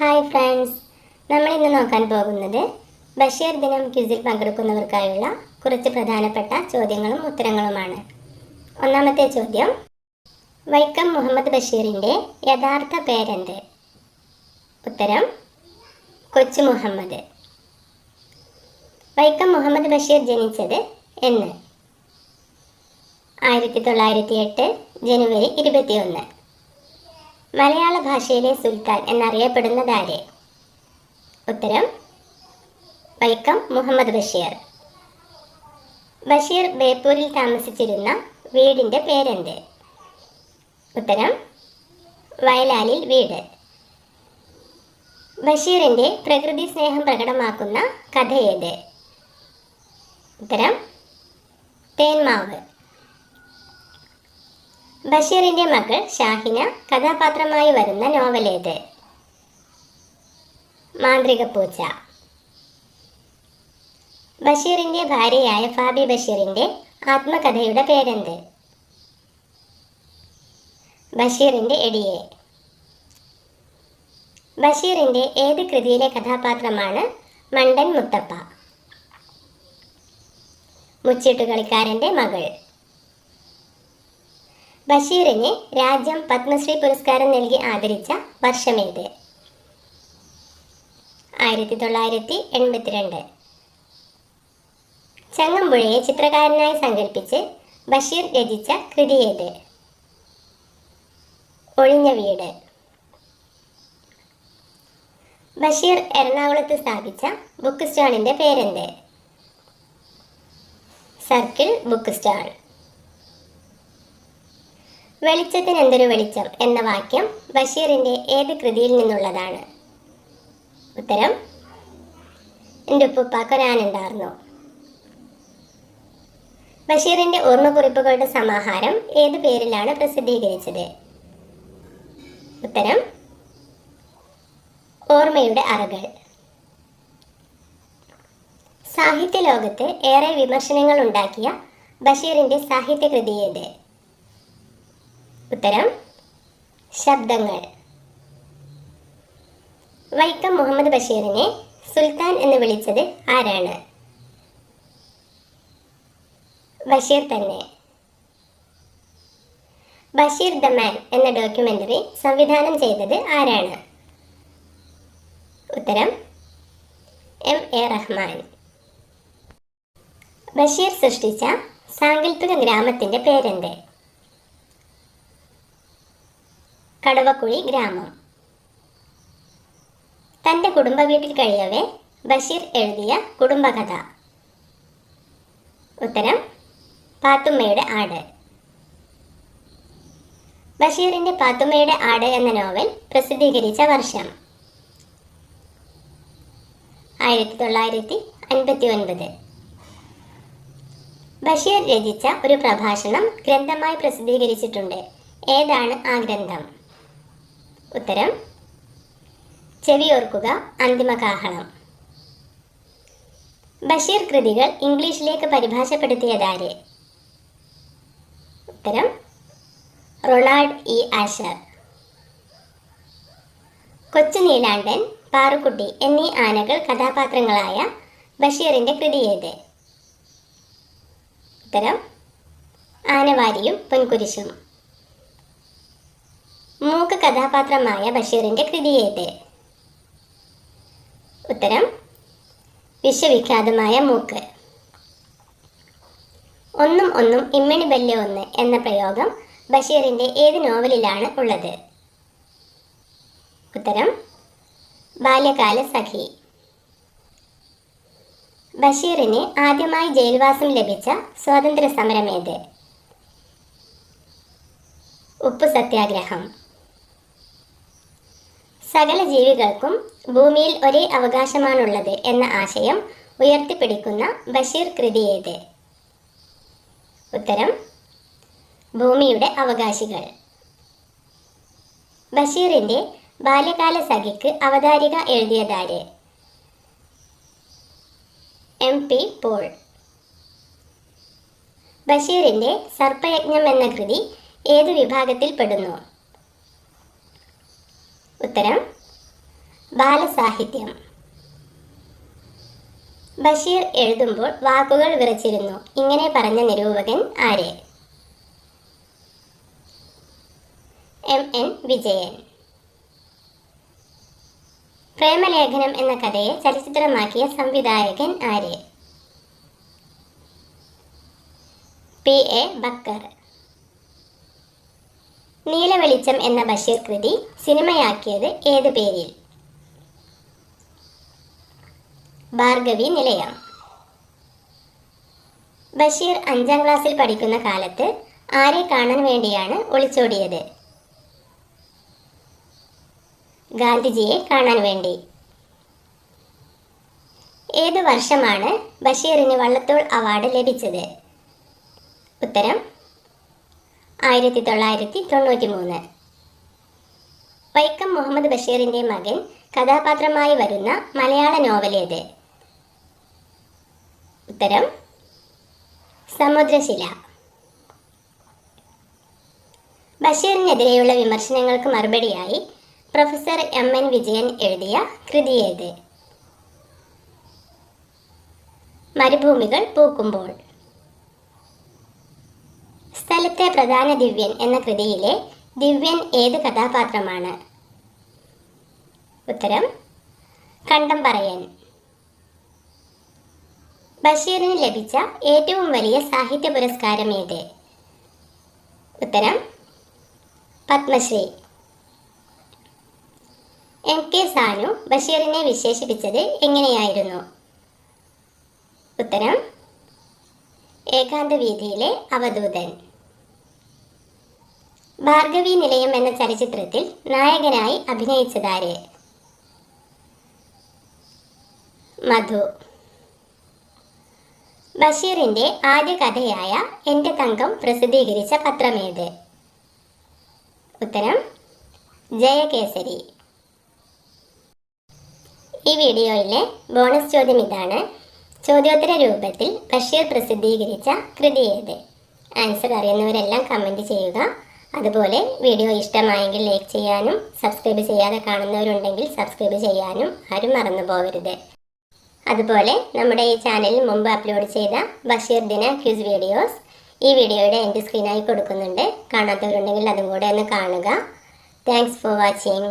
Hi friends നമ്മൾ ഇന്ന് നോക്കാൻ പോകുന്നത് ബഷീർ ദിനം ക്വിസിൽ പങ്കെടുക്കുന്നവർക്കായുള്ള കുറച്ച് പ്രധാനപ്പെട്ട ചോദ്യങ്ങളും ഉത്തരങ്ങളുമാണ്. ഒന്നാമത്തെ ചോദ്യം. വൈക്കം മുഹമ്മദ് ബഷീറിന്റെ യഥാർത്ഥ പേരെന്ത്? ഉത്തരം കൊച്ചു മുഹമ്മദ്. വൈക്കം മുഹമ്മദ് ബഷീർ ജനിച്ചത് എന്ന്. ആയിരത്തി തൊള്ളായിരത്തി എട്ട് ജനുവരി ഇരുപത്തിയൊന്ന്. മലയാള ഭാഷയിലെ സുൽത്താൻ എന്നറിയപ്പെടുന്നതാര് ഉത്തരം വൈക്കം മുഹമ്മദ് ബഷീർ. ബഷീർ ബേപ്പൂരിൽ താമസിച്ചിരുന്ന വീടിന്റെ പേരെന്ത്? ഉത്തരം വയലാലിൽ വീട്. ബഷീറിന്റെ പ്രകൃതി സ്നേഹം പ്രകടമാക്കുന്ന കഥയേത്? ഉത്തരം തേന്മാവ് ബഷീറിന്റെ മകൾ ഷാഹിന കഥാപാത്രമായി വരുന്ന നോവലേത് മാന്ത്രിക പൂച്ച ബഷീറിന്റെ ഭാര്യയായ ഫാബി ബഷീറിന്റെ ആത്മകഥയുടെ പേരെന്ത്? ബഷീറിന്റെ എടിയെ. ബഷീറിന്റെ ഏത് കൃതിയിലെ കഥാപാത്രമാണ് മണ്ടൻ മുത്തപ്പ? മുച്ചീട്ടുകളിക്കാരന്റെ മകൾ. ബഷീറിന് രാജ്യം പത്മശ്രീ പുരസ്കാരം നൽകി ആദരിച്ച വർഷമേത് ആയിരത്തി തൊള്ളായിരത്തി എൺപത്തിരണ്ട്. ചങ്ങമ്പുഴയെ ചിത്രകാരനായി സങ്കല്പിച്ച് ബഷീർ രചിച്ച കൃതിയേത് ഒഴിഞ്ഞ വീട്. ബഷീർ എറണാകുളത്ത് സ്ഥാപിച്ച ബുക്ക് സ്റ്റാളിന്റെ പേരെന്ത്? Circle book stall. വെളിച്ചത്തിന് എന്തൊരു വെളിച്ചം എന്ന വാക്യം ബഷീറിന്റെ ഏത് കൃതിയിൽ നിന്നുള്ളതാണ്? ഉത്തരം എന്റെ ഉപ്പുപ്പാക്കൊരാനുണ്ടായിരുന്നു ബഷീറിന്റെ ഓർമ്മക്കുറിപ്പുകളുടെ സമാഹാരം ഏത് പേരിലാണ് പ്രസിദ്ധീകരിച്ചത്? ഉത്തരം ഓർമ്മയുടെ അറകൾ. സാഹിത്യ ലോകത്ത് ഏറെ വിമർശനങ്ങൾ ഉണ്ടാക്കിയ ബഷീറിന്റെ സാഹിത്യകൃതി ഏത്? ഉത്തരം ശബ്ദങ്ങൾ. വൈക്കം മുഹമ്മദ് ബഷീറിനെ സുൽത്താൻ എന്ന് വിളിച്ചത് ആരാണ്? ബഷീർ തന്നെ. ബഷീർ ദ മാൻ എന്ന ഡോക്യുമെന്ററി സംവിധാനം ചെയ്തത് ആരാണ്? ഉത്തരം എം എ റഹ്മാൻ. ബഷീർ സൃഷ്ടിച്ച സാങ്കല്പിക ഗ്രാമത്തിന്റെ പേരെന്ത്? കടവക്കുഴി ഗ്രാമം. തന്റെ കുടുംബ വീട്ടിൽ കഴിയവേ ബഷീർ എഴുതിയ കുടുംബകഥ. ഉത്തരം പാത്തുമ്മയുടെ ആട്. ബഷീറിന്റെ പാത്തുമ്മയുടെ ആട് എന്ന നോവൽ പ്രസിദ്ധീകരിച്ച വർഷം. ആയിരത്തി തൊള്ളായിരത്തി അൻപത്തി ഒൻപത് ബഷീർ രചിച്ച ഒരു പ്രഭാഷണം ഗ്രന്ഥമായി പ്രസിദ്ധീകരിച്ചിട്ടുണ്ട്. ഏതാണ് ആ ഗ്രന്ഥം? ഉത്തരം. ചെവിയോർക്കുക അന്തിമകാഹളം ബഷീർ കൃതികൾ ഇംഗ്ലീഷിലേക്ക് പരിഭാഷപ്പെടുത്തിയതാര്? ഉത്തരം റൊണാൾഡ് ഇ ആഷർ. കൊച്ചു നീലാണ്ടൻ പാറുക്കുട്ടി എന്നീ ആനകൾ കഥാപാത്രങ്ങളായ ബഷീറിന്റെ കൃതി ഏത്? ഉത്തരം ആനവാരിയും പൊൻകുരിശും. മൂക്ക് കഥാപാത്രമായ ബഷീറിന്റെ കൃതി ഏത് ഉത്തരം വിശ്വവിഖ്യാതമായ മൂക്ക്. ഒന്നും ഒന്നും ഇമ്മണി ബല്യ ഒന്ന് എന്ന പ്രയോഗം ബഷീറിന്റെ ഏത് നോവലിലാണ് ഉള്ളത്? ഉത്തരം ബാല്യകാല സഖി. ബഷീറിന് ആദ്യമായി ജയിൽവാസം ലഭിച്ച സ്വാതന്ത്ര്യ സമരമേത് ഉപ്പു സത്യാഗ്രഹം സകല ജീവികൾക്കും ഭൂമിയിൽ ഒരേ അവകാശമാണുള്ളത് എന്ന ആശയം ഉയർത്തിപ്പിടിക്കുന്ന ബഷീർ കൃതി ഏത്? ഉത്തരം ഭൂമിയുടെ അവകാശികൾ. ബഷീറിന്റെ ബാല്യകാല സഖിക്ക് അവതാരിക എഴുതിയതാര്? M P Paul. ബഷീറിന്റെ സർപ്പയജ്ഞം എന്ന കൃതി ഏത് വിഭാഗത്തിൽ പെടുന്നു ഉത്തരം ബാലസാഹിത്യം. ബഷീർ എഴുതുമ്പോൾ വാക്കുകൾ വിറച്ചിരുന്നു. ഇങ്ങനെ പറഞ്ഞ നിരൂപകൻ ആര്? എം എൻ വിജയൻ. പ്രേമലേഖനം എന്ന കഥയെ ചലച്ചിത്രമാക്കിയ സംവിധായകൻ ആര്? P A Backer. നീലവെളിച്ചം എന്ന ബഷീർ കൃതി സിനിമയാക്കിയത് ഏത് പേരിൽ? ഭാർഗവി നിലയം. ബഷീർ അഞ്ചാം ക്ലാസ്സിൽ പഠിക്കുന്ന കാലത്ത് ആരെ കാണാൻ വേണ്ടിയാണ് ഒളിച്ചോടിയത്? ഗാന്ധിജിയെ കാണാൻ വേണ്ടി. ഏതു വർഷമാണ് ബഷീറിന് വള്ളത്തോൾ അവാർഡ് ലഭിച്ചത്? ഉത്തരം ആയിരത്തി തൊള്ളായിരത്തി തൊണ്ണൂറ്റി മൂന്ന് വൈക്കം മുഹമ്മദ് ബഷീറിന്റെ മകൻ കഥാപാത്രമായി വരുന്ന മലയാള നോവലേത് ഉത്തരം സമുദ്രശില. ബഷീറിനെതിരെയുള്ള വിമർശനങ്ങൾക്ക് മറുപടിയായി പ്രൊഫസർ എം എൻ വിജയൻ എഴുതിയ കൃതി ഏത്? മരുഭൂമികൾ പൂക്കുമ്പോൾ. സ്ഥലത്തെ പ്രധാന ദിവ്യൻ എന്ന കൃതിയിലെ ദിവ്യൻ ഏത് കഥാപാത്രമാണ്? ഉത്തരം കണ്ടം പറയൻ. ബഷീറിന് ലഭിച്ച ഏറ്റവും വലിയ സാഹിത്യ പുരസ്കാരം ഏത്? ഉത്തരം പത്മശ്രീ. എം കെ സാനു ബഷീറിനെ വിശേഷിപ്പിച്ചത് എങ്ങനെയായിരുന്നു? ഉത്തരം ഏകാന്ത വീതിയിലെ അവധൂതൻ. ഭാർഗവി നിലയം എന്ന ചലച്ചിത്രത്തിൽ നായകനായി അഭിനയിച്ചതാരെ? മധു. ബഷീറിന്റെ ആദ്യ കഥയായ എന്റെ തങ്കം പ്രസിദ്ധീകരിച്ച പത്രമേത്? ഉത്തരം ജയകേസരി. ഈ വീഡിയോയിലെ ബോണസ് ചോദ്യം ഇതാണ്. ചോദ്യോത്തര രൂപത്തിൽ ബഷീർ പ്രസിദ്ധീകരിച്ച കൃതി ഏത്? ആൻസർ അറിയുന്നവരെല്ലാം കമന്റ് ചെയ്യുക. അതുപോലെ വീഡിയോ ഇഷ്ടമായെങ്കിൽ ലൈക്ക് ചെയ്യാനും സബ്സ്ക്രൈബ് ചെയ്യാതെ കാണുന്നവരുണ്ടെങ്കിൽ സബ്സ്ക്രൈബ് ചെയ്യാനും ആരും മറന്നു പോകരുത്. അതുപോലെ നമ്മുടെ ഈ ചാനലിൽ മുമ്പ് അപ്ലോഡ് ചെയ്ത ബഷീർ ദിന ക്യൂസ് വീഡിയോസ് ഈ വീഡിയോയുടെ എന്റെ സ്ക്രീനായി കൊടുക്കുന്നുണ്ട്. കാണാത്തവരുണ്ടെങ്കിൽ അതും കൂടെ ഒന്ന് കാണുക. Thanks for watching